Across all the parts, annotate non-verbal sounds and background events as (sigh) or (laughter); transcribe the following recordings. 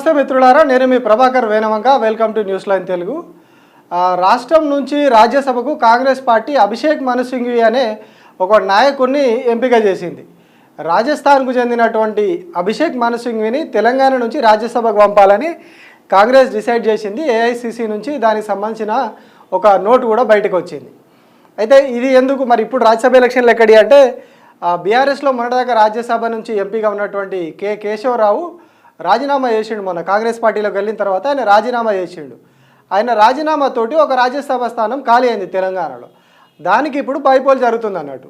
నమస్తే మిత్రులారా నేను మీ Prabhakar Venavanka welcome to news line Telugu. రాష్ట్రం నుంచి రాజ్యసభకు కాంగ్రెస్ పార్టీ అభిషేక్ మను సింఘ్వి అనే ఒక నాయకుడిని ఎంపిక చేసింది. రాజస్థాన్కు చెందినటువంటి అభిషేక్ మను సింఘ్విని తెలంగాణ నుంచి రాజ్యసభకు పంపాలని కాంగ్రెస్ డిసైడ్ చేసింది. ఏఐసిసి నుంచి దానికి సంబంధించిన ఒక నోటు కూడా బయటకు వచ్చింది. అయితే ఇది ఎందుకు? మరి ఇప్పుడు రాజ్యసభ ఎలక్షన్లు ఎక్కడి అంటే బీఆర్ఎస్లో మొన్నటిదాకా రాజ్యసభ నుంచి ఎంపీగా ఉన్నటువంటి కె. కేశవరావు రాజీనామా చేసిండు మొన్న కాంగ్రెస్ పార్టీలోకి వెళ్ళిన తర్వాత ఆయన రాజీనామా చేసిండు. ఆయన రాజీనామాతోటి ఒక రాజ్యసభ స్థానం ఖాళీ అయింది తెలంగాణలో. దానికి ఇప్పుడు బైపోల్ జరుగుతుంది అన్నట్టు.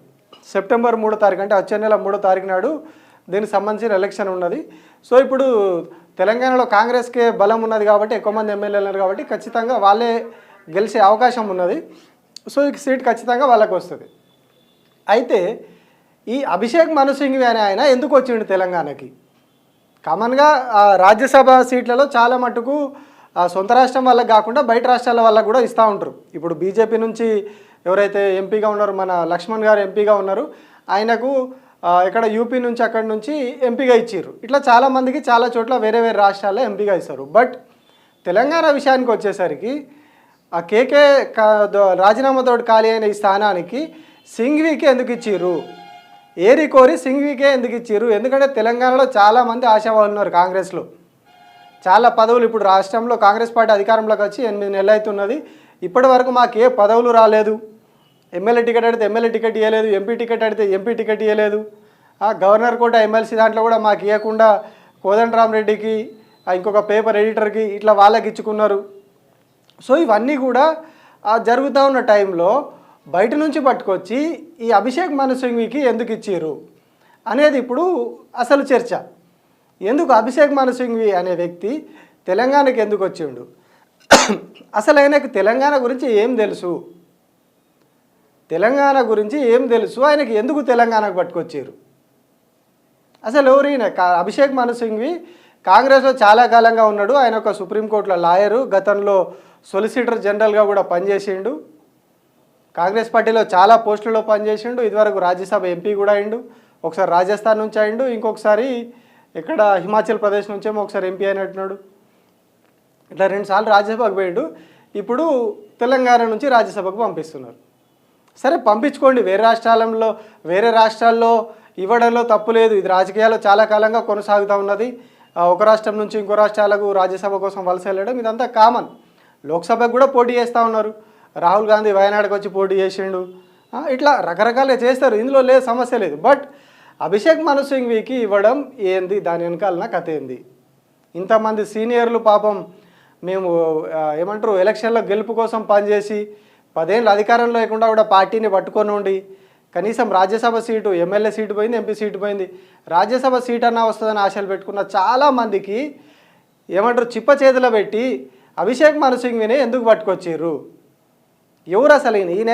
సెప్టెంబర్ మూడో తారీఖు అంటే వచ్చే నెల మూడో తారీఖు నాడు దీనికి సంబంధించిన ఎలక్షన్ ఉన్నది. సో ఇప్పుడు తెలంగాణలో కాంగ్రెస్కే బలం ఉన్నది కాబట్టి ఎక్కువ మంది ఎమ్మెల్యేలు ఉన్నారు కాబట్టి ఖచ్చితంగా వాళ్ళే గెలిచే అవకాశం ఉన్నది. సో ఈ సీట్ ఖచ్చితంగా వాళ్ళకు వస్తుంది. అయితే ఈ అభిషేక్ మను సింఘ్వి అనే ఆయన ఎందుకు వచ్చిండు తెలంగాణకి? కామన్గా ఆ, రాజ్యసభ సీట్లలో చాలా మటుకు ఆ, సొంత రాష్ట్రం వాళ్ళకి కాకుండా బయట రాష్ట్రాల వల్ల కూడా ఇస్తూ ఉంటారు. ఇప్పుడు బీజేపీ నుంచి ఎవరైతే ఎంపీగా ఉన్నారో మన లక్ష్మణ్ గారు ఎంపీగా ఉన్నారు ఆయనకు ఇక్కడ యూపీ నుంచి అక్కడి నుంచి ఎంపీగా ఇచ్చారు ఇట్లా చాలామందికి చాలా చోట్ల వేరే వేరే రాష్ట్రాల్లో ఎంపీగా ఇస్తారు. బట్ తెలంగాణ విషయానికి వచ్చేసరికి ఆ కేకే కా- దో- రాజీనామాతో ఖాళీ అయిన ఈ స్థానానికి సింఘ్వీకి ఎందుకు ఇచ్చిర్రు? ఏరి కోరి సింఘ్వికే ఎందుకు ఇచ్చిర్రు? ఎందుకంటే తెలంగాణలో చాలామంది ఆశావాదులు ఉన్నారు కాంగ్రెస్లో. చాలా పదవులు ఇప్పుడు రాష్ట్రంలో కాంగ్రెస్ పార్టీ అధికారంలోకి వచ్చి ఎనిమిది నెలలు అవుతున్నది. ఇప్పటి వరకు మాకు ఏ పదవులు రాలేదు. ఎమ్మెల్యే టికెట్ అడిగితే ఎమ్మెల్యే టికెట్ ఇవ్వలేదు ఎంపీ టికెట్ అడిగితే ఎంపీ టికెట్ ఇవ్వలేదు ఆ, గవర్నర్ కోట ఎమ్మెల్సీ దాంట్లో కూడా మాకు ఇవ్వకుండా కోదండరామరెడ్డికి ఆ, ఇంకొక పేపర్ ఎడిటర్కి ఇట్లా వాళ్ళకి ఇచ్చుకున్నారు. సో ఇవన్నీ కూడా జరుగుతూ ఉన్న టైంలో బయట నుంచి పట్టుకొచ్చి ఈ అభిషేక్ మను సింఘ్వికి ఎందుకు ఇచ్చారు అనేది ఇప్పుడు అసలు చర్చ. ఎందుకు అభిషేక్ మను సింఘ్వి అనే వ్యక్తి తెలంగాణకి ఎందుకు వచ్చిండు? అసలు ఆయనకు తెలంగాణ గురించి ఏం తెలుసు? తెలంగాణ గురించి ఏం తెలుసు? ఆయనకి ఎందుకు తెలంగాణకు పట్టుకొచ్చారు అసలు ఎవరు ఈయన? కా- అభిషేక్ మను సింఘ్వి కాంగ్రెస్లో చాలా కాలంగా ఉన్నాడు. ఆయన ఒక సుప్రీంకోర్టులో లాయరు గతంలో సొలిసిటర్ జనరల్గా కూడా పనిచేసిండు. కాంగ్రెస్ పార్టీలో చాలా పోస్టులలో పనిచేసిండు. ఇదివరకు రాజ్యసభ ఎంపీ కూడా అయిండు. ఒకసారి రాజస్థాన్ నుంచి అయిండు. ఇంకొకసారి ఇక్కడ హిమాచల్ ప్రదేశ్ నుంచేమో ఒకసారి ఎంపీ అయినట్టున్నాడు. ఇట్లా రెండుసార్లు రాజ్యసభకు పోయిండు. ఇప్పుడు తెలంగాణ నుంచి రాజ్యసభకు పంపిస్తున్నారు. సరే పంపించుకోండి. వేరే రాష్ట్రాలలో వేరే రాష్ట్రాల్లో ఇవ్వడంలో తప్పు లేదు. ఇది రాజకీయాల్లో చాలా కాలంగా కొనసాగుతూ ఉన్నది. ఒక రాష్ట్రం నుంచి ఇంకో రాష్ట్రాలకు రాజ్యసభ కోసం వలస వెళ్ళడం ఇదంతా కామన్. లోక్సభకు కూడా పోటీ చేస్తూ ఉన్నారు. రాహుల్ గాంధీ వయనాడుకు వచ్చి పోటీ చేసిండు. ఇట్లా రకరకాలుగా చేస్తారు. ఇందులో లేదు సమస్య లేదు. బట్ అభిషేక్ మను సింఘ్వికి ఇవ్వడం ఏంది? దాని వెనకాలన కథ ఏంది? ఇంతమంది సీనియర్లు పాపం మేము ఏమంటారు ఎలక్షన్లో గెలుపు కోసం పనిచేసి పదేళ్ళు అధికారంలో లేకుండా కూడా పార్టీని పట్టుకొని ఉండి కనీసం రాజ్యసభ సీటు ఎమ్మెల్యే సీటు పోయింది ఎంపీ సీటు పోయింది. రాజ్యసభ సీట్ అన్నా వస్తుందని ఆశలు పెట్టుకున్న చాలామందికి ఏమంటారు చిప్ప చేతిలో పెట్టి అభిషేక్ మను సింఘ్విని ఎందుకు పట్టుకొచ్చారు ఎవరు అసలు ఈయన? ఈయన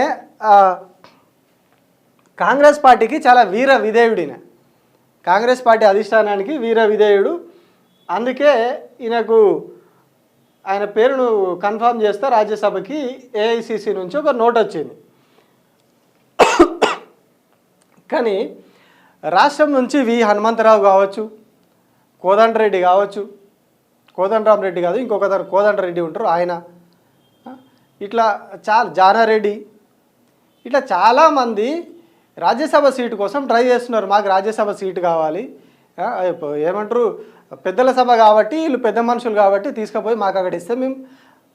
కాంగ్రెస్ పార్టీకి చాలా వీర విధేయుడు ఈయన కాంగ్రెస్ పార్టీ అధిష్టానానికి వీర విధేయుడు. అందుకే ఈయనకు ఆయన పేరును కన్ఫర్మ్ చేస్తే రాజ్యసభకి ఏఐసిసి నుంచి ఒక నోట్ వచ్చింది. కానీ రాష్ట్రం నుంచి వి హనుమంతరావు కావచ్చు కోదండరెడ్డి కావచ్చు కోదండరామరెడ్డి కాదు ఇంకొక కోదండరెడ్డి ఉంటారు ఆయన. ఇట్లా చాలా జానారెడ్డి. ఇట్లా చాలామంది రాజ్యసభ సీటు కోసం ట్రై చేస్తున్నారు. మాకు రాజ్యసభ సీటు కావాలి. ఏమంటారు? పెద్దల సభ కాబట్టి వీళ్ళు పెద్ద మనుషులు కాబట్టి తీసుకుపోయి మాకు అక్కడ ఇస్తే మేము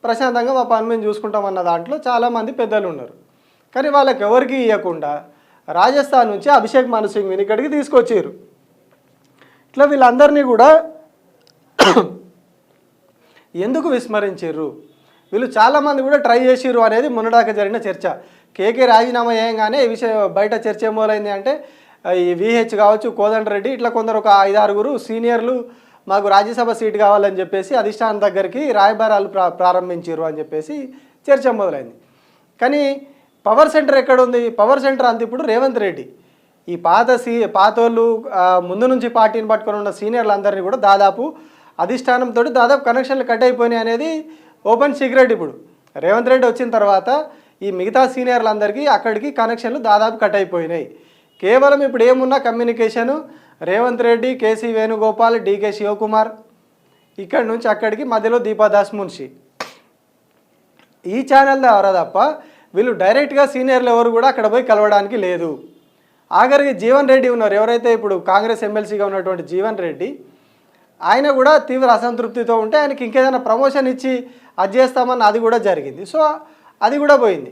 ప్రశాంతంగా మా పని మేము చూసుకుంటామన్న దాంట్లో చాలామంది పెద్దలు ఉన్నారు. కానీ వాళ్ళకి ఎవరికి ఇవ్వకుండా రాజస్థాన్ నుంచి అభిషేక్ మను సింగ్ ఇక్కడికి తీసుకొచ్చారు. ఇట్లా వీళ్ళందరినీ కూడా (coughs) ఎందుకు విస్మరించారు? వీళ్ళు చాలామంది కూడా ట్రై చేసిర్రు అనేది మొన్నదాకా జరిగిన చర్చ. కేకే రాజీనామా చేయగానే ఈ విషయం బయట చర్చ ఏమోలైంది మొదలైంది అంటే ఈ విహెచ్ కావచ్చు కోదండరెడ్డి ఇట్లా కొందరు ఒక ఐదు ఆరుగురు సీనియర్లు మాకు రాజ్యసభ సీట్ కావాలని చెప్పేసి అధిష్టానం దగ్గరికి రాయబారాలు ప్రా ప్రారంభించారు అని చెప్పేసి చర్చ మొదలైంది. కానీ పవర్ సెంటర్ ఎక్కడ ఉంది పవర్ సెంటర్ అంత ఇప్పుడు రేవంత్ రెడ్డి. ఈ పాత సీ పాతోళ్ళు ముందు నుంచి పార్టీని పట్టుకొని ఉన్న సీనియర్లందరినీ కూడా దాదాపు అధిష్టానంతో దాదాపు కనెక్షన్లు కట్ అయిపోయినాయి అనేది ఓపెన్ సీక్రెట్ ఇప్పుడు. రేవంత్ రెడ్డి వచ్చిన తర్వాత ఈ మిగతా సీనియర్లందరికీ అక్కడికి కనెక్షన్లు దాదాపు కట్ అయిపోయినాయి. కేవలం ఇప్పుడు ఏమున్నా communication? Revanth Reddy KC Venugopal DK Shivakumar. ఇక్కడి నుంచి అక్కడికి మధ్యలో దీపాదాస్ మున్షి. ఈ ఛానల్ ద్వారా తప్ప వీళ్ళు డైరెక్ట్గా సీనియర్లు ఎవరు కూడా అక్కడ పోయి కలవడానికి లేదు. ఆఖరికి జీవన్ రెడ్డి ఉన్నారు. ఎవరైతే ఇప్పుడు కాంగ్రెస్ ఎమ్మెల్సీగా ఉన్నటువంటి జీవన్ రెడ్డి ఆయన కూడా తీవ్ర అసంతృప్తితో ఉంటే ఆయనకి ఇంకేదైనా ప్రమోషన్ ఇచ్చి అది చేస్తామని అది కూడా జరిగింది. సో అది కూడా పోయింది.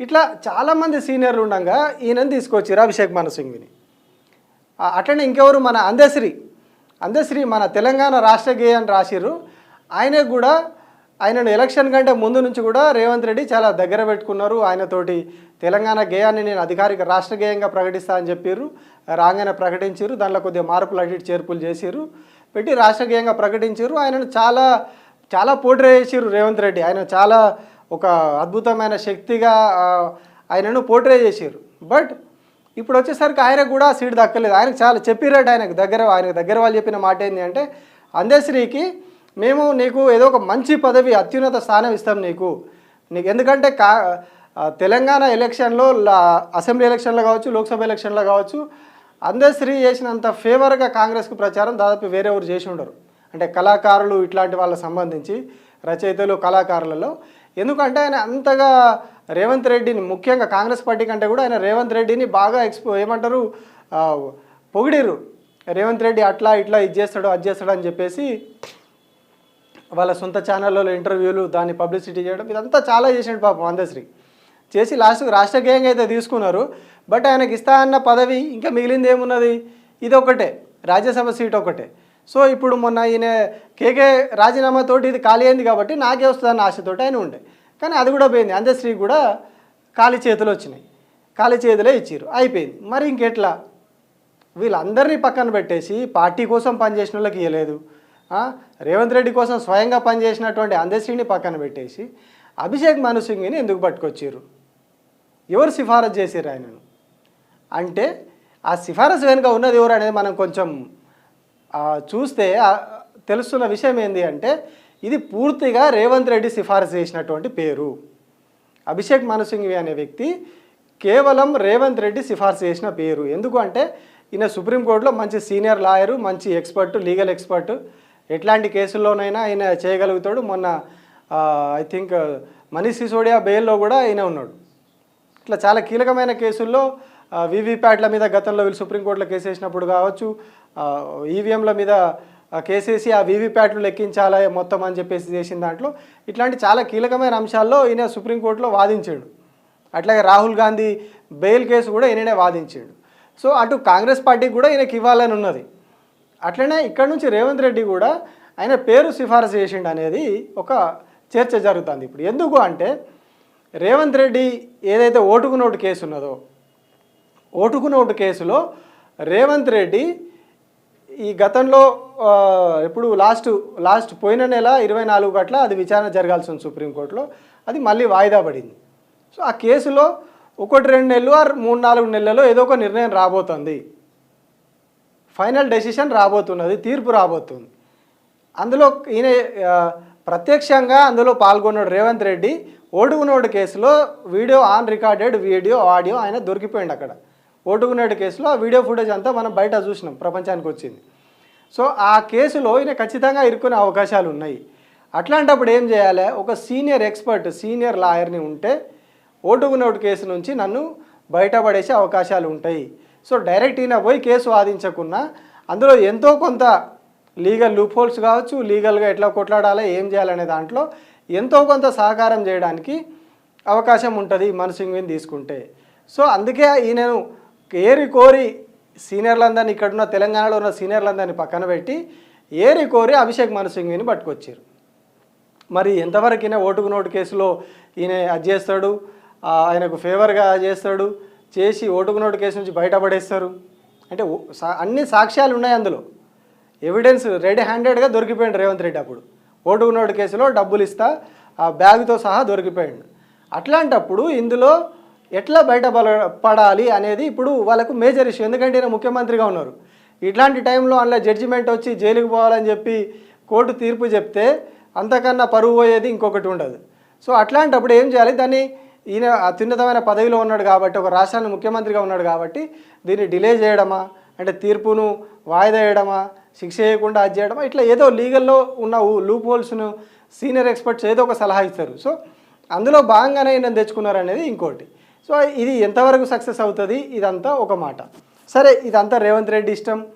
ఇట్లా చాలామంది సీనియర్లు ఉండగా ఈయనని తీసుకొచ్చారు అభిషేక్ మన సింగ్ని అట్లనే ఇంకెవరు మన అందశ్రీ అందశ్రీ మన తెలంగాణ రాష్ట్ర గేయ అని రాసిర్రు. ఆయనకు కూడా ఆయనను ఎలక్షన్ కంటే ముందు నుంచి కూడా రేవంత్ రెడ్డి చాలా దగ్గర పెట్టుకున్నారు. ఆయనతోటి తెలంగాణ గేయాన్ని నేను అధికారిక రాష్ట్ర గేయంగా ప్రకటిస్తా అని చెప్పారు రాగానే ప్రకటించారు దాంట్లో కొద్దిగా మార్పులు అటు చేర్పులు చేశారు పెట్టి రాష్ట్ర గేయంగా ప్రకటించారు. ఆయనను చాలా చాలా పోట్రే చేసిర్రు రేవంత్ రెడ్డి. ఆయన చాలా ఒక అద్భుతమైన శక్తిగా ఆయనను పోట్రే చేశారు బట్ ఇప్పుడు వచ్చేసరికి ఆయనకు కూడా సీట్ దక్కలేదు. ఆయనకు చాలా చెప్పిరట ఆయనకు దగ్గర ఆయనకు దగ్గర వాళ్ళు చెప్పిన మాట ఏంటి అంటే అందశ్రీకి మేము నీకు ఏదో ఒక మంచి పదవి అత్యున్నత స్థానం ఇస్తాం నీకు. నీకు ఎందుకంటే కా తెలంగాణ ఎలక్షన్లో అసెంబ్లీ ఎలక్షన్లో కావచ్చు లోక్సభ ఎలక్షన్లో కావచ్చు అందశ్రీ చేసినంత ఫేవర్గా కాంగ్రెస్కు ప్రచారం దాదాపు వేరే ఊరు చేసి ఉండరు. అంటే కళాకారులు ఇట్లాంటి వాళ్ళకి సంబంధించి రచయితలు కళాకారులలో. ఎందుకంటే ఆయన అంతగా రేవంత్ రెడ్డిని ముఖ్యంగా కాంగ్రెస్ పార్టీ కంటే కూడా ఆయన రేవంత్ రెడ్డిని బాగా ఎక్స్పో ఏమంటారు పొగిడిరు రేవంత్ రెడ్డి అట్లా ఇట్లా ఇది చేస్తాడు అది చేస్తాడు అని చెప్పేసి వాళ్ళ సొంత ఛానళ్ళలో ఇంటర్వ్యూలు దాన్ని పబ్లిసిటీ చేయడం ఇదంతా చాలా చేసిండు పాపం అందశ్రీ. చేసి లాస్ట్కి రాష్ట్ర గేయంగా అయితే తీసుకున్నారు. బట్ ఆయనకి ఇస్తా అన్న పదవి ఇంకా మిగిలింది ఏమున్నది? ఇది ఒకటే రాజ్యసభ సీట్ ఒకటే సో ఇప్పుడు మొన్న ఈయన కేకే రాజీనామాతోటి ఇది ఖాళీ అయింది కాబట్టి నాకే వస్తుందన్న ఆశతోటి ఆయన ఉండే. కానీ అది కూడా పోయింది. అందశ్రీ కూడా ఖాళీ చేతులు వచ్చినాయి. ఖాళీ చేతులే ఇచ్చారు అయిపోయింది. మరి ఇంకెట్లా? వీళ్ళందరినీ పక్కన పెట్టేసి పార్టీ కోసం పనిచేసిన వాళ్ళకి ఇవ్వలేదు రేవంత్ రెడ్డి కోసం స్వయంగా పనిచేసినటువంటి అందశ్రీని పక్కన పెట్టేసి అభిషేక్ మను సింగ్ని ఎందుకు పట్టుకొచ్చారు ఎవరు సిఫారసు చేశారు ఆయనను? అంటే ఆ సిఫారసు వెనుక ఉన్నది ఎవరు అనేది మనం కొంచెం చూస్తే తెలుస్తున్న విషయం ఏంటి అంటే ఇది పూర్తిగా రేవంత్ రెడ్డి సిఫారసు చేసినటువంటి పేరు. అభిషేక్ మనసింగ్వి అనే వ్యక్తి కేవలం రేవంత్ రెడ్డి సిఫార్సు చేసిన పేరు. ఎందుకు అంటే ఈయన సుప్రీంకోర్టులో మంచి సీనియర్ లాయరు మంచి ఎక్స్పర్ట్ లీగల్ ఎక్స్పర్ట్. ఎట్లాంటి కేసుల్లోనైనా ఆయన చేయగలుగుతాడు. మొన్న ఐ థింక్ మనీష్ సిసోడియా బెయిల్లో కూడా ఈయన ఉన్నాడు. ఇట్లా చాలా కీలకమైన కేసుల్లో వీవీప్యాట్ల మీద గతంలో వీళ్ళు సుప్రీంకోర్టులో కేసు వేసినప్పుడు కావచ్చు ఈవీఎంల మీద కేసేసి ఆ వీవీప్యాట్లు లెక్కించాలా మొత్తం అని చెప్పేసి చేసిన దాంట్లో ఇట్లాంటి చాలా కీలకమైన అంశాల్లో ఈయన సుప్రీంకోర్టులో వాదించాడు. అట్లాగే రాహుల్ గాంధీ బెయిల్ కేసు కూడా ఈయననే వాదించాడు. సో అటు కాంగ్రెస్ పార్టీకి కూడా ఈయనకి ఇవ్వాలని ఉన్నది. అట్లనే ఇక్కడ నుంచి రేవంత్ రెడ్డి కూడా ఆయన పేరు సిఫారసు చేసిండు అనేది ఒక చర్చ జరుగుతుంది ఇప్పుడు. ఎందుకు అంటే రేవంత్ రెడ్డి ఏదైతే ఓటుకు నోటు కేసు ఉన్నదో ఓటుకు నోటు కేసులో రేవంత్ రెడ్డి ఈ గతంలో ఇప్పుడు లాస్ట్ లాస్ట్ పోయిన నెల ఇరవై నాలుగు గట్ల అది విచారణ జరగాల్సి ఉంది సుప్రీంకోర్టులో. అది మళ్ళీ వాయిదా పడింది. సో ఆ కేసులో ఒకటి రెండు నెలలు ఆర్ మూడు నాలుగు నెలల్లో ఏదో ఒక నిర్ణయం రాబోతుంది. ఫైనల్ డెసిషన్ రాబోతున్నది తీర్పు రాబోతుంది. అందులో ఈయన ప్రత్యక్షంగా అందులో పాల్గొన్నాడు రేవంత్ రెడ్డి. ఓటుకునేడు కేసులో video on recorded video audio ఆయన దొరికిపోయింది అక్కడ. ఓటుకునేడు కేసులో ఆ వీడియో ఫుటేజ్ అంతా మనం బయట చూసినాం ప్రపంచానికి వచ్చింది. సో ఆ కేసులో ఈయన ఖచ్చితంగా ఇరుక్కునే అవకాశాలు ఉన్నాయి. అట్లాంటప్పుడు ఏం చేయాలి? ఒక సీనియర్ ఎక్స్పర్ట్ సీనియర్ లాయర్ని ఉంటే ఓటుకునోటు కేసు నుంచి నన్ను బయటపడేసే అవకాశాలు ఉంటాయి. సో డైరెక్ట్ ఈయన పోయి కేసు వాదించకున్నా అందులో ఎంతో కొంత లీగల్ లూప్ హోల్స్ కావచ్చు లీగల్గా ఎట్లా కొట్లాడాలి ఏం చేయాలనే దాంట్లో ఎంతో కొంత సహకారం చేయడానికి అవకాశం ఉంటుంది మనసింగ్ని తీసుకుంటే. సో అందుకే ఈయనను ఏరి కోరి సీనియర్లందరినీ ఇక్కడున్న తెలంగాణలో ఉన్న సీనియర్లందరినీ పక్కన పెట్టి ఏరి కోరి అభిషేక్ మను సింఘ్విని పట్టుకొచ్చారు. మరి ఎంతవరకు ఈయన ఓటుకు నోటు కేసులో ఈయన అది చేస్తాడు ఆయనకు ఫేవర్గా చేస్తాడు చేసి ఓటుకు నోటు కేసు నుంచి బయటపడేస్తారు. అంటే అన్ని సాక్ష్యాలు ఉన్నాయి అందులో. ఎవిడెన్స్ రెడీ హ్యాండెడ్గా దొరికిపోయింది రేవంత్ రెడ్డి అప్పుడు. ఓటుకు కేసులో డబ్బులు ఇస్తా ఆ బ్యాగ్తో సహా దొరికిపోయాడు. అట్లాంటప్పుడు ఇందులో ఎట్లా బయట పడాలి అనేది ఇప్పుడు వాళ్ళకు మేజర్ ఇష్యూ. ఎందుకంటే ఈయన ముఖ్యమంత్రిగా ఉన్నారు. ఇట్లాంటి టైంలో అందులో జడ్జిమెంట్ వచ్చి జైలుకి పోవాలని చెప్పి కోర్టు తీర్పు చెప్తే అంతకన్నా పరువు పోయేది ఇంకొకటి ఉండదు. సో అట్లాంటప్పుడు ఏం చేయాలి? దాన్ని ఈయన అత్యున్నతమైన పదవిలో ఉన్నాడు కాబట్టి ఒక రాష్ట్రానికి ముఖ్యమంత్రిగా ఉన్నాడు కాబట్టి దీన్ని డిలే చేయడమా? అంటే తీర్పును వాయిదా వేయడమా? శిక్ష చేయకుండా అది చేయడం ఇట్లా ఏదో లీగల్లో ఉన్న లూప్ హోల్స్ను సీనియర్ ఎక్స్పర్ట్స్ ఏదో ఒక సలహా ఇస్తారు. సో అందులో భాగంగానే నన్ను తెచ్చుకున్నారు అనేది ఇంకోటి. సో ఇది ఎంతవరకు సక్సెస్ అవుతుంది? ఇదంతా ఒక మాట. సరే ఇదంతా రేవంత్ రెడ్డి ఇష్టం.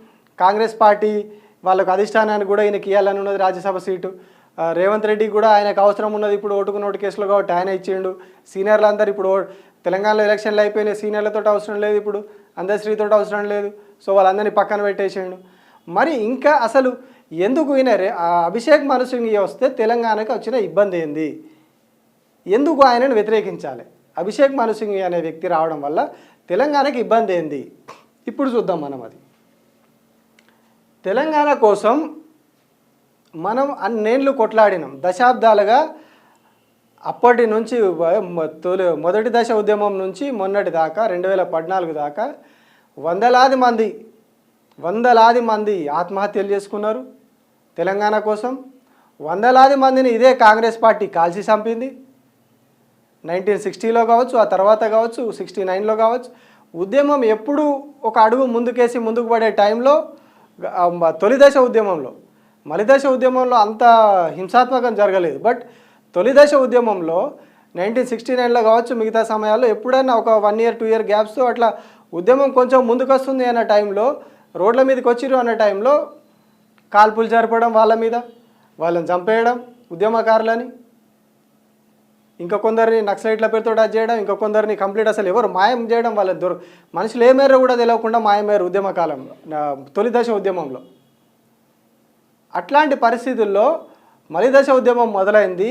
కాంగ్రెస్ పార్టీ వాళ్ళకు అధిష్టానానికి కూడా ఈయనకి ఇవ్వాలని ఉన్నది రాజ్యసభ సీటు. రేవంత్ రెడ్డి కూడా ఆయనకు అవసరం ఉన్నది ఇప్పుడు ఓటుకు నోటు కేసులో కాబట్టి ఆయన ఇచ్చిండు. సీనియర్లు అందరు ఇప్పుడు ఓ- తెలంగాణలో ఎలక్షన్లు అయిపోయినాయి. సీనియర్లతో అవసరం లేదు ఇప్పుడు. అందశ్రీతో అవసరం లేదు. సో వాళ్ళందరినీ పక్కన పెట్టేసిండు. మరి ఇంకా అసలు ఎందుకు ఈయన అభిషేక్ మను వస్తే తెలంగాణకు వచ్చిన ఇబ్బంది ఏంది? ఎందుకు ఆయనను వ్యతిరేకించాలి? అభిషేక్ మను అనే వ్యక్తి రావడం వల్ల తెలంగాణకి ఇబ్బంది ఏంది? ఇప్పుడు చూద్దాం మనం అది. తెలంగాణ కోసం మనం అన్నేళ్ళు కొట్లాడినాం. దశాబ్దాలుగా అప్పటి నుంచి తొలి మొదటి దశ ఉద్యమం నుంచి మొన్నటి దాకా రెండు వేల పద్నాలుగు దాకా వందలాది మంది వందలాది మంది ఆత్మహత్యలు చేసుకున్నారు. తెలంగాణ కోసం వందలాది మందిని ఇదే కాంగ్రెస్ పార్టీ కాల్చి చంపింది. నైన్టీన్ సిక్స్టీలో కావచ్చు ఆ తర్వాత కావచ్చు సిక్స్టీ నైన్లో కావచ్చు ఉద్యమం ఎప్పుడు ఒక అడుగు ముందుకేసి ముందుకు పడే టైంలో తొలిదశ ఉద్యమంలో మలిదశ ఉద్యమంలో అంత హింసాత్మకం జరగలేదు. బట్ తొలి దశ ఉద్యమంలో నైన్టీన్ సిక్స్టీ నైన్లో కావచ్చు మిగతా సమయాల్లో ఎప్పుడైనా ఒక వన్ ఇయర్ టూ ఇయర్ గ్యాప్స్తో అట్లా ఉద్యమం కొంచెం ముందుకు వస్తుంది అన్న టైంలో రోడ్ల మీదకి వచ్చిర్రు అన్న టైంలో కాల్పులు జరపడం వాళ్ళ మీద వాళ్ళని చంపేయడం ఉద్యమకారులని. ఇంకా కొందరిని నక్సలైట్ల పేరుతో అది చేయడం ఇంకా కొందరిని కంప్లీట్ అసలు ఎవరు మాయం చేయడం వాళ్ళ దొర మనుషులు ఏమేరో కూడా తెలియకుండా మాయమేరు ఉద్యమ కాలంలో తొలి దశ ఉద్యమంలో. అట్లాంటి పరిస్థితుల్లో మలిదశ ఉద్యమం మొదలైంది.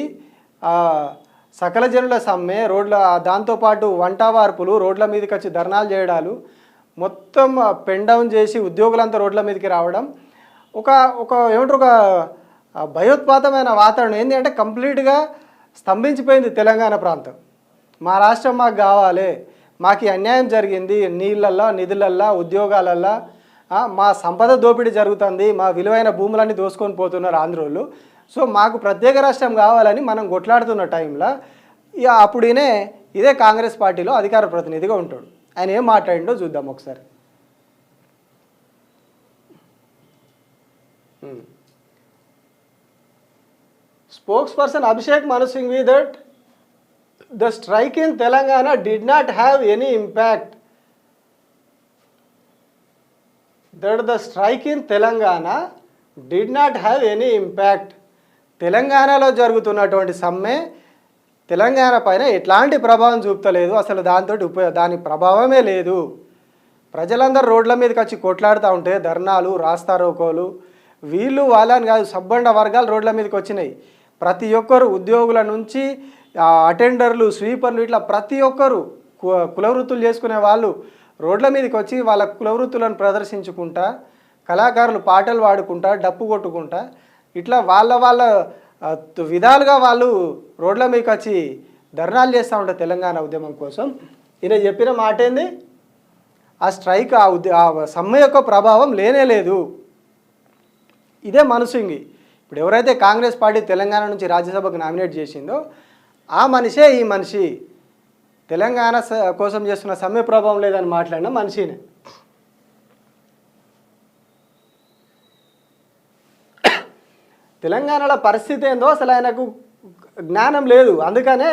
సకల జనుల సమ్మె రోడ్ల దాంతోపాటు వంట వార్పులు రోడ్ల మీదకి వచ్చి ధర్నాలు చేయడాలు మొత్తం పెన్ డౌన్ చేసి ఉద్యోగులంతా రోడ్ల మీదకి రావడం ఒక ఒక ఏమంటారు ఒక భయోత్పాతమైన వాతావరణం. ఏంటి అంటే కంప్లీట్గా స్తంభించిపోయింది తెలంగాణ ప్రాంతం. మా రాష్ట్రం మాకు కావాలి మాకు అన్యాయం జరిగింది నీళ్ళల్లో నిధులల్లో ఉద్యోగాలల్లో మా సంపద దోపిడీ జరుగుతుంది మా విలువైన భూములన్నీ దోసుకొని పోతున్నారు ఆంధ్రోళ్ళు. సో మాకు ప్రత్యేక రాష్ట్రం కావాలని మనం కొట్లాడుతున్న టైంలో ఇక అప్పుడు ఇదే కాంగ్రెస్ పార్టీలో అధికార ప్రతినిధిగా ఉంటాడు. ఆయన ఏం మాట్లాడిండో చూద్దాం ఒకసారి. Spokesperson Abhishek Manasingh we that the strike in Telangana did not have any impact that the strike in Telangana did not have any impact తెలంగాణలో జరుగుతున్నటువంటి సమ్మె తెలంగాణ పైన ఎట్లాంటి ప్రభావం చూపుతలేదు. అసలు దాంతో ఉపయోగ దాని ప్రభావమే లేదు. ప్రజలందరూ రోడ్ల మీదకి వచ్చి కొట్లాడుతూ ఉంటే ధర్నాలు రాస్తారోకోలు వీళ్ళు వాళ్ళని కాదు సబ్బండ వర్గాలు రోడ్ల మీదకి వచ్చినాయి. ప్రతి ఒక్కరు ఉద్యోగుల నుంచి అటెండర్లు స్వీపర్లు ఇట్లా ప్రతి ఒక్కరు కు- కులవృత్తులు చేసుకునే వాళ్ళు రోడ్ల మీదకి వచ్చి వాళ్ళ కులవృత్తులను ప్రదర్శించుకుంటా కళాకారులు పాటలు పాడుకుంటా డప్పు కొట్టుకుంటా ఇట్లా వాళ్ళ వాళ్ళ విధాలుగా వాళ్ళు రోడ్ల మీదకి వచ్చి ధర్నాలు చేస్తూ ఉంటారు తెలంగాణ ఉద్యమం కోసం. ఈయన చెప్పిన మాట ఏంది? ఆ స్ట్రైక్ ఆ ఉద్య ఆ సమ్మె యొక్క ప్రభావం లేనే లేదు. ఇదే మనసింగి ఇప్పుడు ఎవరైతే కాంగ్రెస్ పార్టీ తెలంగాణ నుంచి రాజ్యసభకు నామినేట్ చేసిందో ఆ మనిషే ఈ మనిషి. తెలంగాణ స- కోసం చేస్తున్న సమ్మె ప్రభావం లేదని మాట్లాడిన మనిషినే. తెలంగాణలో పరిస్థితి ఏందో అసలు ఆయనకు జ్ఞానం లేదు. అందుకనే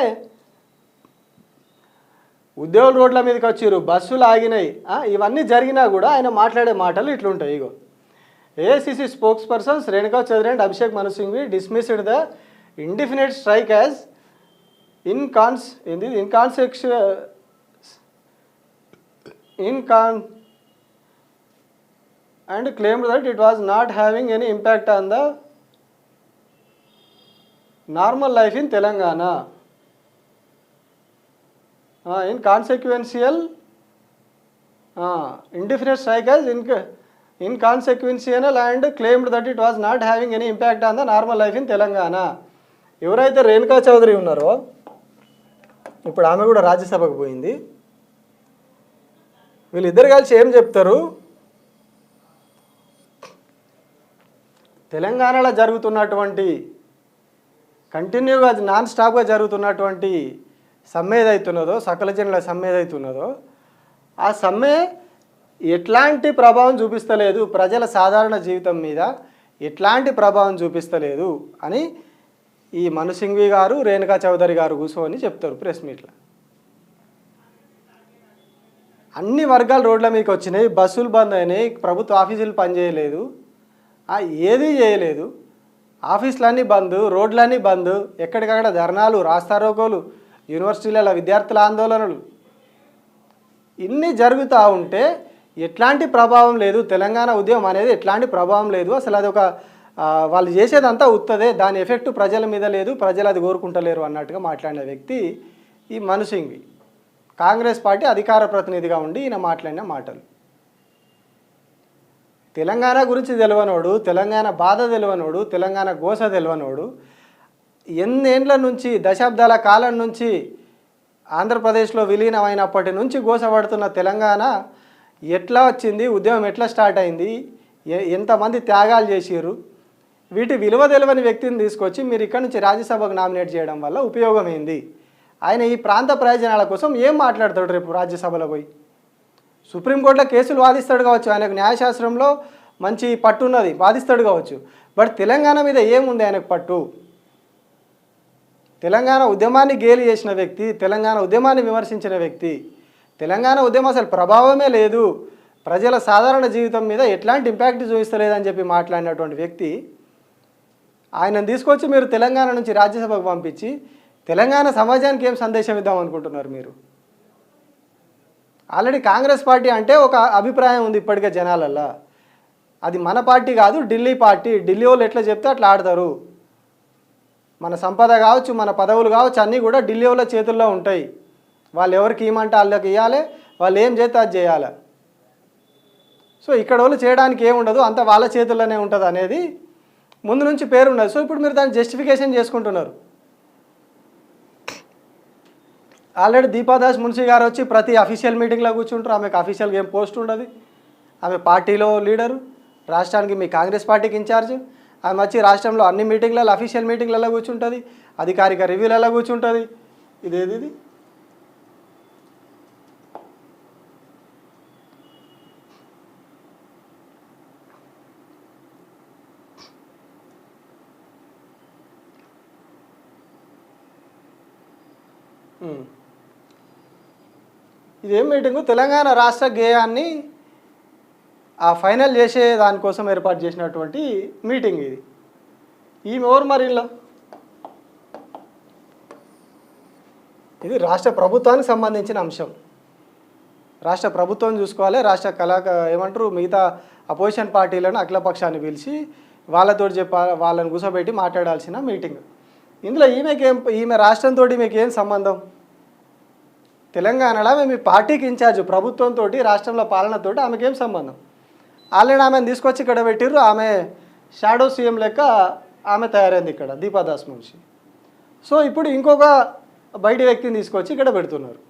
ఉద్యోగులు రోడ్ల మీదకి వచ్చిర్రు బస్సులు ఆగినాయి. ఇవన్నీ జరిగినా కూడా ఆయన మాట్లాడే మాటలు ఇట్లుంటాయి. ఇగో AICC spokespersons Renuka Chowdhury and Abhishek Manu Singhvi dismissed the indefinite strike as incons ఏంది in incon and claimed that it was not having any impact on the normal life in Telangana. Inconsequential indefinite strike as in inconsequential and claimed that it was not having any impact on the normal life in Telangana. ఎవరైతే రేణుకా చౌదరి ఉన్నారో ఇప్పుడు ఆమె కూడా రాజ్యసభకు పోయింది. వీళ్ళిద్దరు కలిసి ఏం చెప్తారు? తెలంగాణలో జరుగుతున్నటువంటి కంటిన్యూగా అది నాన్ స్టాప్గా జరుగుతున్నటువంటి సమ్మె ఏదైతున్నదో సకల జనుల సమ్మె ఏదైతున్నదో ఆ సమ్మె ఎట్లాంటి ప్రభావం చూపిస్తలేదు. ప్రజల సాధారణ జీవితం మీద ఎట్లాంటి ప్రభావం చూపిస్తలేదు అని ఈ మనుసింఘ్వి గారు రేణుకా చౌదరి గారు కూర్చొని చెప్తారు ప్రెస్ మీట్లో. అన్ని వర్గాలు రోడ్ల మీకు వచ్చినాయి బస్సులు బంద్ అయినాయి ప్రభుత్వ ఆఫీసులు పనిచేయలేదు. ఏది ఏదీ చేయలేదు. ఆఫీసులన్నీ బంద్ రోడ్లన్నీ బంద్ ఎక్కడికక్కడ ధర్నాలు రాస్తారోకోలు యూనివర్సిటీల విద్యార్థుల ఆందోళనలు. ఇన్ని జరుగుతూ ఉంటే ఎట్లాంటి ప్రభావం లేదు. తెలంగాణ ఉద్యమం అనేది ఎట్లాంటి ప్రభావం లేదు. అసలు అది ఒక వాళ్ళు చేసేదంతా ఉత్తదే. దాని ఎఫెక్ట్ ప్రజల మీద లేదు. ప్రజలు అది కోరుకుంటలేరు అన్నట్టుగా మాట్లాడిన వ్యక్తి ఈ మనుసింగి కాంగ్రెస్ పార్టీ అధికార ప్రతినిధిగా ఉండి ఈయన మాట్లాడిన మాటలు. తెలంగాణ గురించి తెలియనోడు తెలంగాణ బాధ తెలియనోడు తెలంగాణ గోస తెలియనోడు ఎన్నేండ్ల నుంచి దశాబ్దాల కాలం నుంచి ఆంధ్రప్రదేశ్లో విలీనమైనప్పటి నుంచి గోసపడుతున్న తెలంగాణ ఎట్లా వచ్చింది ఉద్యమం ఎట్లా స్టార్ట్ అయింది ఎంతమంది త్యాగాలు చేసిర్రు వీటి విలువ తెలియని వ్యక్తిని తీసుకొచ్చి మీరు ఇక్కడ నుంచి రాజ్యసభకు నామినేట్ చేయడం వల్ల ఉపయోగమైంది? ఆయన ఈ ప్రాంత ప్రయోజనాల కోసం ఏం మాట్లాడతాడు రేపు రాజ్యసభలో పోయి? సుప్రీంకోర్టులో కేసులు వాదిస్తాడు కావచ్చు. ఆయనకు న్యాయశాస్త్రంలో మంచి పట్టు ఉన్నది వాదిస్తాడు కావచ్చు. బట్ తెలంగాణ మీద ఏముంది ఆయనకు పట్టు? తెలంగాణ ఉద్యమాన్ని గేలి చేసిన వ్యక్తి తెలంగాణ ఉద్యమాన్ని విమర్శించిన వ్యక్తి. తెలంగాణ ఉద్యమం అసలు ప్రభావమే లేదు. ప్రజల సాధారణ జీవితం మీద ఎట్లాంటి ఇంపాక్ట్ చూపిస్తలేదని చెప్పి మాట్లాడినటువంటి వ్యక్తి ఆయనను తీసుకొచ్చి మీరు తెలంగాణ నుంచి రాజ్యసభకు పంపించి తెలంగాణ సమాజానికి ఏం సందేశం ఇద్దాం అనుకుంటున్నారు మీరు? ఆల్రెడీ కాంగ్రెస్ పార్టీ అంటే ఒక అభిప్రాయం ఉంది ఇప్పటికే జనాలల్లో. అది మన పార్టీ కాదు ఢిల్లీ పార్టీ. ఢిల్లీ వాళ్ళు ఎట్లా చెప్తే అట్లా ఆడతారు. మన సంపద కావచ్చు మన పదవులు కావచ్చు అన్నీ కూడా ఢిల్లీ వాళ్ళ చేతుల్లో ఉంటాయి. వాళ్ళు ఎవరికి ఇవ్వమంటే వాళ్ళకి ఇవ్వాలి వాళ్ళు ఏం చేస్తే అది చేయాలి. సో ఇక్కడ వాళ్ళు చేయడానికి ఏముండదు అంత వాళ్ళ చేతుల్లోనే ఉంటుంది అనేది ముందు నుంచి పేరు ఉండదు సో ఇప్పుడు మీరు దాన్ని జస్టిఫికేషన్ చేసుకుంటున్నారు. ఆల్రెడీ దీపాదాస్ మున్షి గారు వచ్చి ప్రతి అఫీషియల్ మీటింగ్లో కూర్చుంటారు. ఆమెకు అఫీషియల్గా ఏం పోస్ట్ ఉండదు. ఆమె పార్టీలో లీడరు రాష్ట్రానికి మీ కాంగ్రెస్ పార్టీకి ఇన్ఛార్జ్ ఆమె వచ్చి రాష్ట్రంలో అన్ని మీటింగ్లలో అఫీషియల్ మీటింగ్లలో కూర్చుంటుంది. అధికారిక రివ్యూలలో కూర్చుంటుంది. ఇదేది ఇది? ఉమ్. ఇదేం మీటింగు? తెలంగాణ రాష్ట్ర గేయాన్ని ఆ ఫైనల్ చేసే దానికోసం ఏర్పాటు చేసినటువంటి మీటింగ్ ఇది. ఈమె ఎవరు మరి ఇంట్లో. ఇది రాష్ట్ర ప్రభుత్వానికి సంబంధించిన అంశం. రాష్ట్ర ప్రభుత్వం చూసుకోవాలి రాష్ట్ర కళా ఏమంటారు మిగతా అపోజిషన్ పార్టీలను అఖిలపక్షాన్ని పిలిచి వాళ్ళతో చెప్ప వాళ్ళని కూర్చోబెట్టి మాట్లాడాల్సిన మీటింగ్. ఇందులో ఈమెకేం ఈమె రాష్ట్రంతో మీకు ఏం సంబంధం? తెలంగాణలో ఆమె మీ పార్టీకి ఇన్ఛార్జ్ ప్రభుత్వంతో రాష్ట్రంలో పాలనతోటి ఆమెకేం సంబంధం? ఆల్రెడీ ఆమెను తీసుకొచ్చి ఇక్కడ పెట్టిర్రు ఆమె షాడో సీఎం లెక్క ఆమె తయారైంది ఇక్కడ దీపాదాస్ మున్షి. సో ఇప్పుడు ఇంకొక బయటి వ్యక్తిని తీసుకొచ్చి ఇక్కడ పెడుతున్నారు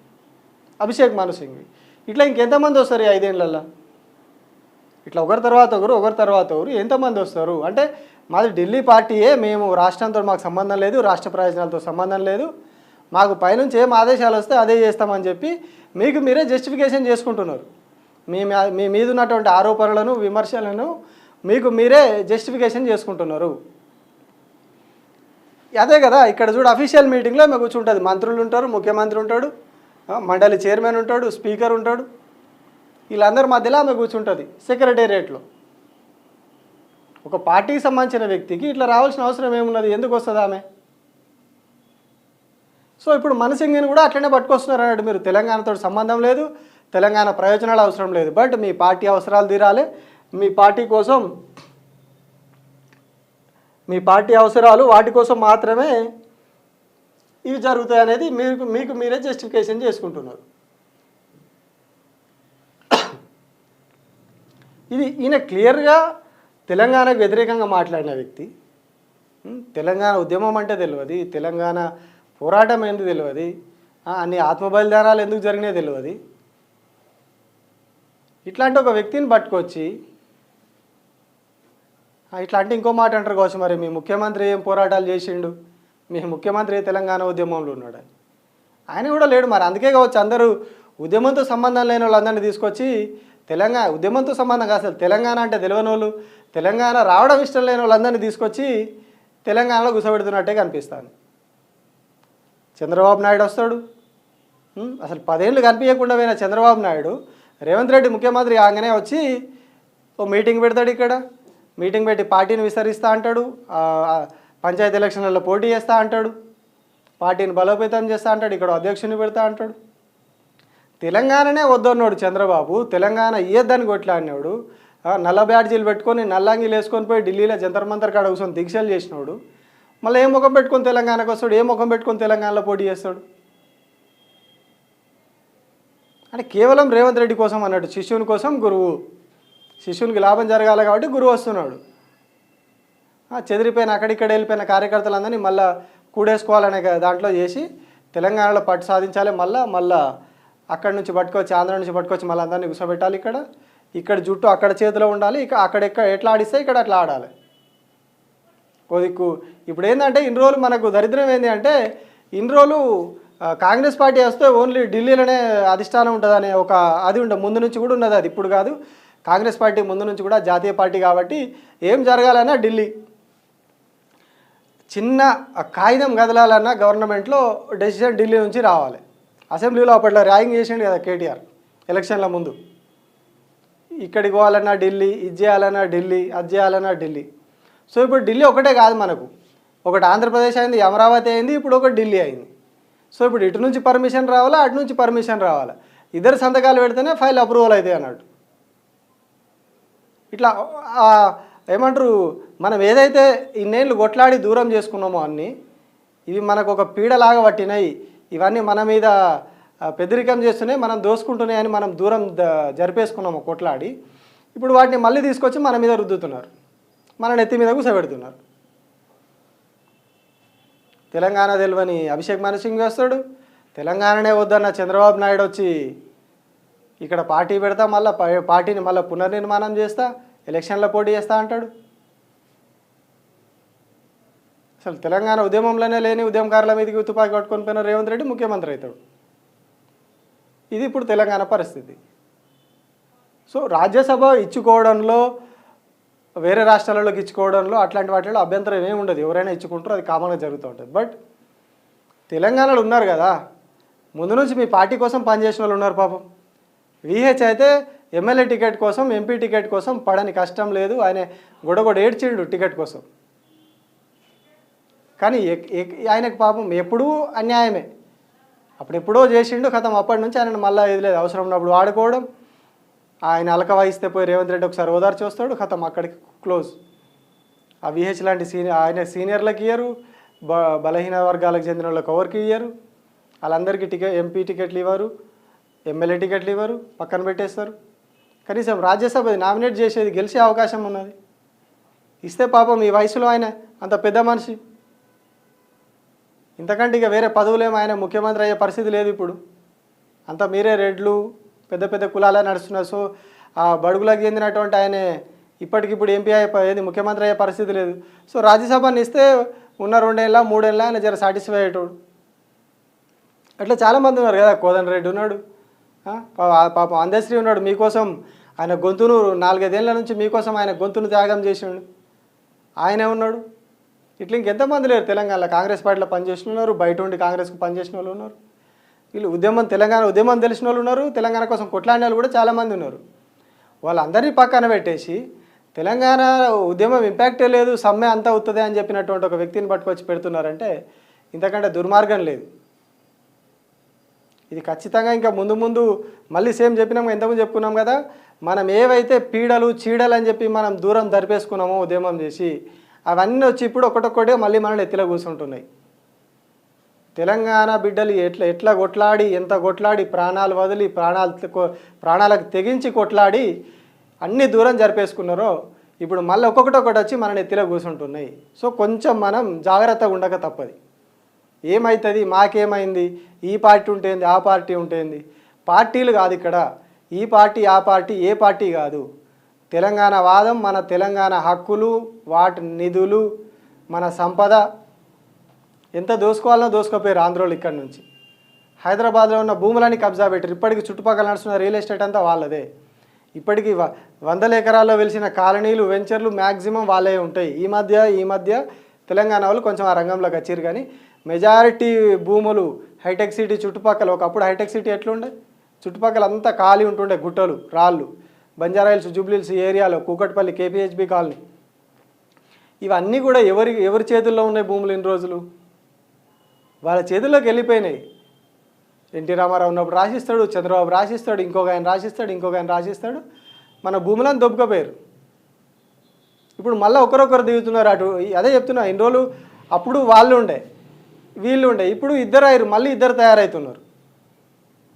అభిషేక్ మను ఇట్లా ఇంకెంతమంది వస్తారు ఈ ఐదేళ్ళలో ఇట్లా ఒకరి తర్వాత ఒకరు ఒకరి తర్వాత ఒకరు ఎంతమంది వస్తారు? అంటే మాది ఢిల్లీ పార్టీయే మేము రాష్ట్రంతో మాకు సంబంధం లేదు రాష్ట్ర ప్రయోజనాలతో సంబంధం లేదు. మాకు పైనుంచి ఏం ఆదేశాలు వస్తే అదే చేస్తామని చెప్పి మీకు మీరే జస్టిఫికేషన్ చేసుకుంటున్నారు. మీ మీ మీద ఉన్నటువంటి ఆరోపణలను విమర్శలను మీకు మీరే జస్టిఫికేషన్ చేసుకుంటున్నారు. అదే కదా ఇక్కడ చూడు అఫీషియల్ మీటింగ్లో మేము కూర్చుంటుంది. మంత్రులు ఉంటారు ముఖ్యమంత్రి ఉంటాడు మండలి చైర్మన్ ఉంటాడు స్పీకర్ ఉంటాడు. వీళ్ళందరి మధ్యలో ఆమె కూర్చుంటుంది సెక్రటేరియట్లో ఒక పార్టీకి సంబంధించిన వ్యక్తికి ఇట్లా రావాల్సిన అవసరం ఏమున్నది? ఎందుకు వస్తుంది ఆమె? సో ఇప్పుడు మనసింగిని కూడా అట్లనే పట్టుకొస్తున్నారు అన్నట్టు మీరు తెలంగాణతో సంబంధం లేదు తెలంగాణ ప్రయోజనాలు అవసరం లేదు బట్ మీ పార్టీ అవసరాలు తీరాలి. మీ పార్టీ కోసం మీ పార్టీ అవసరాలు వాటి కోసం మాత్రమే ఇవి జరుగుతాయి అనేది మీకు మీకు మీరే జస్టిఫికేషన్ చేసుకుంటున్నారు. ఇది ఈయన క్లియర్గా తెలంగాణకు వ్యతిరేకంగా మాట్లాడిన వ్యక్తి. తెలంగాణ ఉద్యమం అంటే తెలియదు. తెలంగాణ పోరాటం ఏంది తెలియదు అన్ని ఆత్మబలిదానాలు ఎందుకు జరిగినాయి తెలియదు ఇట్లాంటి ఒక వ్యక్తిని పట్టుకొచ్చి ఇట్లాంటి ఇట్లా అంటే ఇంకో మాట అంటారు కావచ్చు మరి మీ ముఖ్యమంత్రి ఏం పోరాటాలు చేసిండు? మీ ముఖ్యమంత్రి తెలంగాణ ఉద్యమంలో ఉన్నాడు ఆయన కూడా లేడు మరి. అందుకే కావచ్చు అందరూ ఉద్యమంతో సంబంధం లేని వాళ్ళందరినీ తీసుకొచ్చి తెలంగాణ ఉద్యమంతో సంబంధం కాదు అసలు తెలంగాణ అంటే తెలియని వాళ్ళు తెలంగాణ రావడం ఇష్టం లేని వాళ్ళందరినీ తీసుకొచ్చి తెలంగాణలో గుసపెడుతున్నట్టే కనిపిస్తాను చంద్రబాబు నాయుడు వస్తాడు? అసలు పదేళ్ళు కనిపించకుండా పోయిన చంద్రబాబు నాయుడు రేవంత్ రెడ్డి ముఖ్యమంత్రి కాగానే వచ్చి ఓ మీటింగ్ పెడతాడు ఇక్కడ. మీటింగ్ పెట్టి పార్టీని విస్తరిస్తా అంటాడు పంచాయతీ ఎలక్షన్లలో పోటీ చేస్తా అంటాడు పార్టీని బలోపేతం చేస్తా అంటాడు ఇక్కడ అధ్యక్షుని పెడతా అంటాడు. తెలంగాణనే వద్దన్నాడు చంద్రబాబు తెలంగాణ ఇయ్యద్దని కొట్లాడినాడు నల్ల బ్యాడ్జీలు పెట్టుకొని నల్లంగిలు వేసుకొని పోయి ఢిల్లీలో జంతర్మంతర్ కాడ కూర్చొని దీక్షలు చేసినాడు. మళ్ళీ ఏ ముఖం పెట్టుకొని తెలంగాణకు వస్తాడు? ఏ ముఖం పెట్టుకొని తెలంగాణలో పోటీ చేస్తాడు? అంటే కేవలం రేవంత్ రెడ్డి కోసం అన్నాడు శిష్యుని కోసం గురువు. శిష్యునికి లాభం జరగాలి కాబట్టి గురువు వస్తున్నాడు. చెదిరిపోయిన అక్కడిక్కడ వెళ్ళిపోయిన కార్యకర్తలందరినీ మళ్ళీ కూడేసుకోవాలనే దాంట్లో చేసి తెలంగాణలో పట్టు సాధించాలి. మళ్ళీ మళ్ళీ అక్కడి నుంచి పట్టుకోవచ్చు ఆంధ్ర నుంచి పట్టుకొచ్చి మళ్ళీ అందరినీ కూర్చోబెట్టాలి ఇక్కడ. ఇక్కడ జుట్టు అక్కడ చేతిలో ఉండాలి. ఇక అక్కడ ఎక్కడ ఎట్లా ఆడిస్తే ఇక్కడ అట్లా ఆడాలి. ఓ దిక్కు ఇప్పుడు ఏంటంటే ఇన్ని రోజులు మనకు దరిద్రం ఏంటి అంటే ఇన్ని రోజులు కాంగ్రెస్ పార్టీ వస్తే ఓన్లీ ఢిల్లీలోనే అధిష్టానం ఉంటుందనే ఒక అది ఉండే ముందు నుంచి కూడా ఉన్నది అది. ఇప్పుడు కాదు కాంగ్రెస్ పార్టీ ముందు నుంచి కూడా జాతీయ పార్టీ కాబట్టి ఏం జరగాలన్నా ఢిల్లీ. చిన్న కాగితం కదలాలన్నా గవర్నమెంట్లో డెసిషన్ ఢిల్లీ నుంచి రావాలి. అసెంబ్లీలో అప్పట్లో ర్యాగింగ్ చేసిండు కదా కేటీఆర్ ఎలక్షన్ల ముందు. ఇక్కడికి పోవాలన్నా ఢిల్లీ ఇది చేయాలన్నా ఢిల్లీ అది చేయాలన్నా ఢిల్లీ. సో ఇప్పుడు ఢిల్లీ ఒకటే కాదు మనకు. ఒకటి ఆంధ్రప్రదేశ్ అయింది అమరావతి అయింది ఇప్పుడు ఒకటి ఢిల్లీ అయింది. సో ఇప్పుడు ఇటు నుంచి పర్మిషన్ రావాలా అటు నుంచి పర్మిషన్ రావాలా? ఇద్దరు సంతకాలు పెడితేనే ఫైల్ అప్రూవల్ అవుతాయి అన్నట్టు. ఇట్లా ఏమంటారు మనం ఏదైతే ఇన్నేళ్ళు కొట్లాడి దూరం చేసుకున్నామో అన్నీ ఇవి మనకు ఒక పీడలాగా పట్టినాయి. ఇవన్నీ మన మీద ఆ, చేస్తున్నాయి మనం దోసుకుంటున్నాయి అని మనం దూరం జరిపేసుకున్నాము కొట్లాడి. ఇప్పుడు వాటిని మళ్ళీ తీసుకొచ్చి మన మీద రుద్దుతున్నారు. మన నెత్తి మీద కూసబెడుతున్నారు. తెలంగాణ తెలివని అభిషేక్ మను సింగ్ వస్తాడు తెలంగాణనే వద్దన్న చంద్రబాబు నాయుడు వచ్చి ఇక్కడ పార్టీ పెడతా మళ్ళీ పార్టీని మళ్ళీ పునర్నిర్మాణం చేస్తా ఎలక్షన్లో పోటీ చేస్తా అంటాడు. అసలు తెలంగాణ ఉద్యమంలోనే లేని ఉద్యమకారుల మీదకి తుపాకీ పట్టుకొని పోయిన రేవంత్ రెడ్డి ముఖ్యమంత్రి అవుతాడు. ఇది ఇప్పుడు తెలంగాణ పరిస్థితి. సో రాజ్యసభ ఇచ్చుకోవడంలో వేరే రాష్ట్రాలలోకి ఇచ్చుకోవడంలో అట్లాంటి వాటిలో అభ్యంతరం ఏమి ఉండదు. ఎవరైనా ఇచ్చుకుంటారో అది కామన్గా జరుగుతూ ఉంటుంది. బట్ తెలంగాణలో ఉన్నారు కదా. ముందు నుంచి మీ పార్టీ కోసం పనిచేసిన వాళ్ళు ఉన్నారు పాపం. విహెచ్ అయితే ఎమ్మెల్యే టికెట్ కోసం ఎంపీ టికెట్ కోసం పడని కష్టం లేదు. ఆయన గొడగొడ ఏడ్చిండు టికెట్ కోసం. కానీ ఎక్- ఎక్- ఆయనకు పాపం ఎప్పుడూ అన్యాయమే. అప్పుడు ఎప్పుడో చేసిండు కథం అప్పటి నుంచి ఆయన మళ్ళీ ఇది లేదు. అవసరం ఉన్నప్పుడు వాడుకోవడం ఆయన అలక వహిస్తే పోయి రేవంత్ రెడ్డి ఒకసారి ఓదార్చి వస్తాడు కథం అక్కడికి క్లోజ్. ఆ విహెచ్ లాంటి సీనియర్ ఆయన సీనియర్లకు ఇయ్యరు బ బలహీన వర్గాలకు చెందిన వాళ్ళకి ఎవరికి ఇయ్యరు? వాళ్ళందరికీ టికెట్ ఎంపీ టికెట్లు ఇవ్వరు ఎమ్మెల్యే టికెట్లు ఇవ్వరు పక్కన పెట్టేస్తారు. కనీసం రాజ్యసభ నామినేట్ చేసేది గెలిచే అవకాశం ఉన్నది. ఇస్తే పాపం ఈ వయసులో ఆయన అంత పెద్ద మనిషి. ఇంతకంటే ఇక వేరే పదవులేమో ఆయన ముఖ్యమంత్రి అయ్యే పరిస్థితి లేదు ఇప్పుడు. అంతా మీరే రెడ్లు పెద్ద పెద్ద కులాలే నడుస్తున్నారు సో ఆ బడుగులకు చెందినటువంటి ఆయనే ఇప్పటికిప్పుడు ఎంపీ అయ్యే ఏది ముఖ్యమంత్రి అయ్యే పరిస్థితి లేదు. సో రాజ్యసభని ఇస్తే ఉన్న రెండేళ్ళ మూడేళ్ళ ఆయన జర సాటిస్ఫై అయ్యేటోడు. అట్లా చాలామంది ఉన్నారు కదా కోదన్ రెడ్డి ఉన్నాడు పాపం అందశ్రీ ఉన్నాడు మీకోసం ఆయన గొంతును నాలుగైదేళ్ళ నుంచి మీకోసం ఆయన గొంతును త్యాగం చేసిండు. ఆయనే ఉన్నాడు. ఇట్లా ఇంకెంతమంది లేరు తెలంగాణలో కాంగ్రెస్ పార్టీలో పనిచేసిన ఉన్నారు బయట ఉండి కాంగ్రెస్కి పనిచేసిన వాళ్ళు ఉన్నారు. వీళ్ళు ఉద్యమం తెలంగాణ ఉద్యమం తెలిసిన వాళ్ళు ఉన్నారు తెలంగాణ కోసం కొట్లాడిన వాళ్ళు కూడా చాలామంది ఉన్నారు. వాళ్ళందరినీ పక్కన పెట్టేసి తెలంగాణ ఉద్యమం ఇంపాక్టే లేదు సమ్మె అంతా అవుతుంది అని చెప్పినటువంటి ఒక వ్యక్తిని పట్టుకొచ్చి పెడుతున్నారంటే ఇంతకంటే దుర్మార్గం లేదు. ఇది ఖచ్చితంగా ఇంకా ముందు ముందు మళ్ళీ సేమ్ చెప్పినాం ఎంతమంది చెప్పుకున్నాం కదా మనం ఏవైతే పీడలు చీడలు అని చెప్పి మనం దూరం దరిపేసుకున్నామో ఉద్యమం చేసి అవన్నీ వచ్చి ఇప్పుడు ఒకటొక్కటే మళ్ళీ మనల్ని ఎత్తిలో కూర్చుంటున్నాయి. తెలంగాణ బిడ్డలు ఎట్లా ఎట్లా కొట్లాడి ఎంత కొట్లాడి ప్రాణాలు వదిలి ప్రాణాలు ప్రాణాలకు తెగించి కొట్లాడి అన్ని దూరం జరిపేసుకున్నారో ఇప్పుడు మళ్ళీ ఒక్కొక్కటి ఒకటి వచ్చి మన నెత్తిలో కూర్చుంటున్నాయి సో కొంచెం మనం జాగ్రత్తగా ఉండక తప్పది. ఏమవుతుంది మాకేమైంది? ఈ పార్టీ ఉంటేంది ఆ పార్టీ ఉంటేంది? పార్టీలు కాదు ఇక్కడ. ఈ పార్టీ ఆ పార్టీ ఏ పార్టీ కాదు. తెలంగాణ వాదం మన తెలంగాణ హక్కులు వాటి నిధులు మన సంపద ఎంత దోసుకోవాలనో దోసుకోపోయారు ఆంధ్రోలు ఇక్కడ నుంచి. హైదరాబాద్లో ఉన్న భూములని కబ్జా పెట్టారు. ఇప్పటికి చుట్టుపక్కల నడుస్తున్న రియల్ ఎస్టేట్ అంతా వాళ్ళదే. ఇప్పటికీ వ- వందల ఎకరాల్లో వెలిసిన కాలనీలు వెంచర్లు మ్యాక్సిమం వాళ్ళే ఉంటాయి. ఈ మధ్య ఈ మధ్య తెలంగాణ వాళ్ళు కొంచెం ఆ రంగంలోకి వచ్చారు కానీ మెజారిటీ భూములు హైటెక్ సిటీ చుట్టుపక్కల ఒకప్పుడు హైటెక్ సిటీ ఎట్లుండే? చుట్టుపక్కల అంతా ఖాళీ ఉంటుండే గుట్టలు రాళ్ళు. బంజారాయిల్స్ జూబ్లీల్స్ ఏరియాలో కూకట్పల్లి కేపీహెచ్బి కాలనీ. ఇవన్నీ కూడా ఎవరి ఎవరి చేతుల్లో ఉన్నాయి భూములు ఇన్ని రోజులు? వాళ్ళ చేతుల్లోకి వెళ్ళిపోయినాయి. ఎన్టీ రామారావు ఉన్నప్పుడు రాసిస్తాడు చంద్రబాబు రాసిస్తాడు ఇంకొక ఆయన రాసిస్తాడు ఇంకొక ఆయన రాసిస్తాడు. మన భూములను దొబ్బకపోయారు. ఇప్పుడు మళ్ళీ ఒకరొకరు దిగుతున్నారు అటు అదే చెప్తున్నా ఇన్ని రోజులు అప్పుడు వాళ్ళు ఉండే వీళ్ళు ఉండే ఇప్పుడు ఇద్దరు అయ్యారు మళ్ళీ ఇద్దరు తయారవుతున్నారు.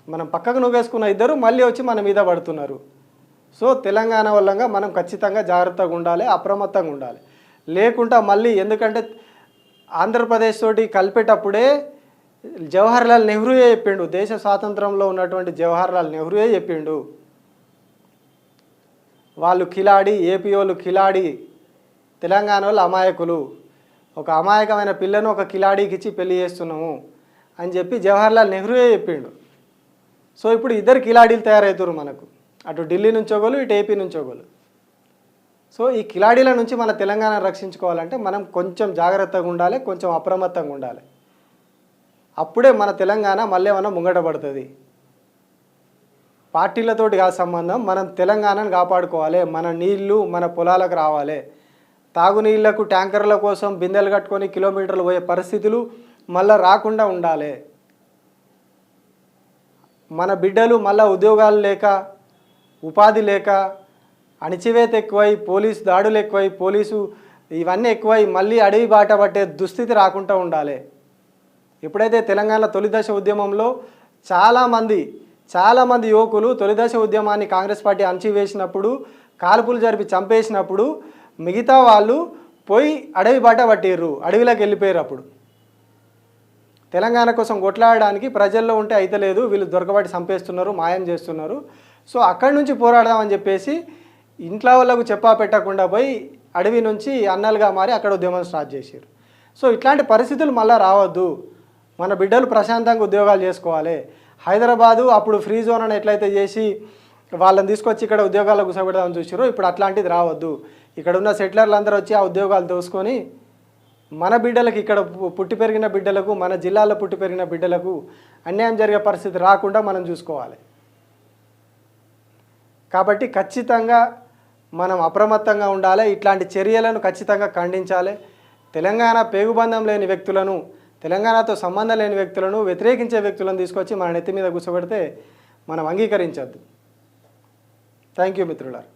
మనం పక్కకు నువ్వేసుకున్న ఇద్దరు మళ్ళీ వచ్చి మన మీద పడుతున్నారు. సో తెలంగాణ వల్లంగా మనం ఖచ్చితంగా జాగ్రత్తగా ఉండాలి అప్రమత్తంగా ఉండాలి. లేకుండా మళ్ళీ ఎందుకంటే ఆంధ్రప్రదేశ్ తోటి కలిపేటప్పుడే జవహర్లాల్ నెహ్రూయే చెప్పిండు. దేశ స్వాతంత్రంలో ఉన్నటువంటి జవహర్లాల్ నెహ్రూయే చెప్పిండు. వాళ్ళు కిలాడి ఏపీఓలు కిలాడి తెలంగాణ వాళ్ళు అమాయకులు. ఒక అమాయకమైన పిల్లను ఒక కిలాడీకి ఇచ్చి పెళ్ళి చేస్తున్నాము అని చెప్పి జవహర్లాల్ నెహ్రూయే చెప్పిండు. సో ఇప్పుడు ఇద్దరు కిలాడీలు తయారవుతారు మనకు. అటు ఢిల్లీ నుంచి ఒకళ్ళు ఇటు ఏపీ నుంచి ఒకళ్ళు. సో ఈ కిలాడీల నుంచి మన తెలంగాణ రక్షించుకోవాలంటే మనం కొంచెం జాగ్రత్తగా ఉండాలి కొంచెం అప్రమత్తంగా ఉండాలి. అప్పుడే మన తెలంగాణ మళ్ళీ మనం ముంగటపడుతుంది పార్టీలతోటి కాదు సంబంధం మనం తెలంగాణను కాపాడుకోవాలి మన నీళ్ళు మన పొలాలకు రావాలి. తాగునీళ్ళకు ట్యాంకర్ల కోసం బిందెలు కట్టుకొని కిలోమీటర్లు పోయే పరిస్థితులు మళ్ళీ రాకుండా ఉండాలి. మన బిడ్డలు మళ్ళీ ఉద్యోగాలు లేక ఉపాధి లేక అణిచివేత ఎక్కువై పోలీసు దాడులు ఎక్కువై పోలీసు ఇవన్నీ ఎక్కువై మళ్ళీ అడవి బాట పట్టే దుస్థితి రాకుండా ఉండాలి. ఎప్పుడైతే తెలంగాణ తొలిదశ ఉద్యమంలో చాలామంది చాలామంది యువకులు తొలిదశ ఉద్యమాన్ని కాంగ్రెస్ పార్టీ అణచివేసినప్పుడు కాల్పులు జరిపి చంపేసినప్పుడు మిగతా వాళ్ళు పోయి అడవి బాట పట్టిర్రు అడవిలోకి వెళ్ళిపోయారు అప్పుడు. తెలంగాణ కోసం కొట్లాడడానికి ప్రజల్లో ఉంటే అయితలేదు వీళ్ళు దొరకబట్టి చంపేస్తున్నారు మాయం చేస్తున్నారు. సో అక్కడి నుంచి పోరాడదామని చెప్పేసి ఇంట్లో వాళ్ళకు చెప్పా పెట్టకుండా పోయి అడవి నుంచి అన్నలుగా మారి అక్కడ ఉద్యమం స్టార్ట్ చేశారు. సో ఇట్లాంటి పరిస్థితులు మళ్ళీ రావద్దు. మన బిడ్డలు ప్రశాంతంగా ఉద్యోగాలు చేసుకోవాలి. హైదరాబాదు అప్పుడు ఫ్రీ జోన్ అని ఎట్లయితే చేసి వాళ్ళని తీసుకొచ్చి ఇక్కడ ఉద్యోగాలకు కూర్చోబెడదామని చూసారు ఇప్పుడు అట్లాంటిది రావద్దు. ఇక్కడ ఉన్న సెటిలర్లు అందరూ వచ్చి ఆ ఉద్యోగాలు దోసుకొని మన బిడ్డలకు ఇక్కడ పుట్టి పెరిగిన బిడ్డలకు మన జిల్లాలో పుట్టి పెరిగిన బిడ్డలకు అన్యాయం జరిగే పరిస్థితి రాకుండా మనం చూసుకోవాలి. కాబట్టి ఖచ్చితంగా మనం అప్రమత్తంగా ఉండాలి. ఇట్లాంటి చర్యలను ఖచ్చితంగా ఖండించాలి. తెలంగాణ పేగుబంధం లేని వ్యక్తులను తెలంగాణతో సంబంధం లేని వ్యక్తులను వ్యతిరేకించే వ్యక్తులను తీసుకొచ్చి మన నెత్తి మీద కూర్చోబెడితే మనం అంగీకరించద్దు. Thank you మిత్రులారు.